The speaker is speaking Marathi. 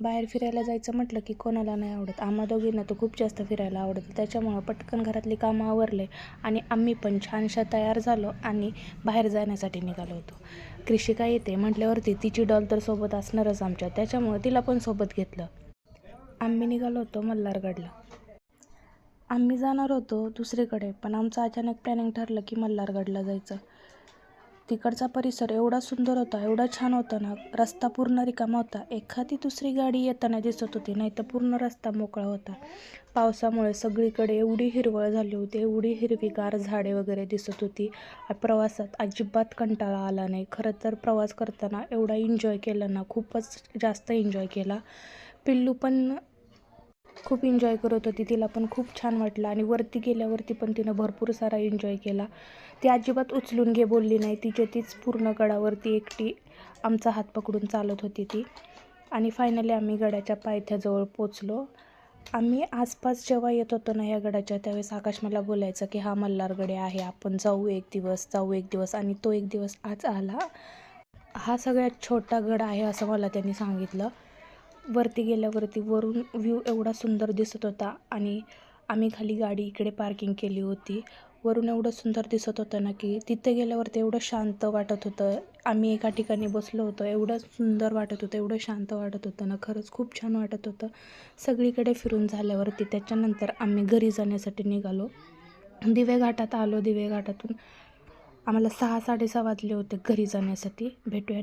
बाहेर फिरायला जायचं म्हटलं की कोणाला नाही आवडत. आम्हा दोघींना तर खूप जास्त फिरायला आवडतं. त्याच्यामुळं पटकन घरातली कामं आवरले आणि आम्ही पण छानशा तयार झालो आणि बाहेर जाण्यासाठी निघालो होतो. कृषिका येते म्हटल्यावरती तिची डॉल तर सोबत असणारच आमच्या त्याच्यामुळं तिला पण सोबत घेतलं. आम्ही निघालो होतो मल्हारगडला. आम्ही जाणार होतो दुसरीकडे पण आमचं अचानक प्लॅनिंग ठरलं की मल्हारगडला जायचं. तिकडचा परिसर एवढा सुंदर होता एवढा छान होता ना रस्ता पूर्ण रिकामा होता. एखादी दुसरी गाडी येताना दिसत होती नाही तर पूर्ण रस्ता मोकळा होता. पावसामुळे सगळीकडे एवढी हिरवळ झाली होती एवढी हिरवीगार झाडे वगैरे दिसत होती. प्रवासात अजिबात कंटाळा आला नाही. खरं तर प्रवास करताना एवढा एन्जॉय केला ना खूपच जास्त एन्जॉय केला. पिल्लू पण खूप एन्जॉय करत होती. तिला पण खूप छान वाटलं. आणि वरती गेल्यावरती पण तिनं भरपूर सारा एन्जॉय केला. ती अजिबात उचलून घे बोलली नाही. तिच्या तीच पूर्ण गडावरती एकटी आमचा हात पकडून चालत होती ती. आणि फायनली आम्ही गडाच्या पायथ्याजवळ पोचलो. आम्ही आसपास जेव्हा येत होतो ना या गडाच्या त्यावेळेस आकाश मला बोलायचं की हा मल्हारगडे आहे. आपण जाऊ एक दिवस जाऊ एक दिवस. आणि तो एक दिवस आज आला. हा सगळ्यात छोटा गड आहे असं मला त्यांनी सांगितलं. वरती गेल्यावरती वरून व्ह्यू एवढा सुंदर दिसत होता आणि आम्ही खाली गाडी इकडे पार्किंग केली होती. वरून एवढं सुंदर दिसत होतं ना की तिथे गेल्यावरती एवढं शांत वाटत होतं. आम्ही एका ठिकाणी बसलो होतो एवढं सुंदर वाटत होतं एवढं शांत वाटत होतं ना खरंच खूप छान वाटत होतं. सगळीकडे फिरून झाल्यावरती त्याच्यानंतर आम्ही घरी जाण्यासाठी निघालो. दिवेघाटात आलो दिवेघाटातून आम्हाला सहा साडेसहा वाजले होते घरी जाण्यासाठी. भेटूया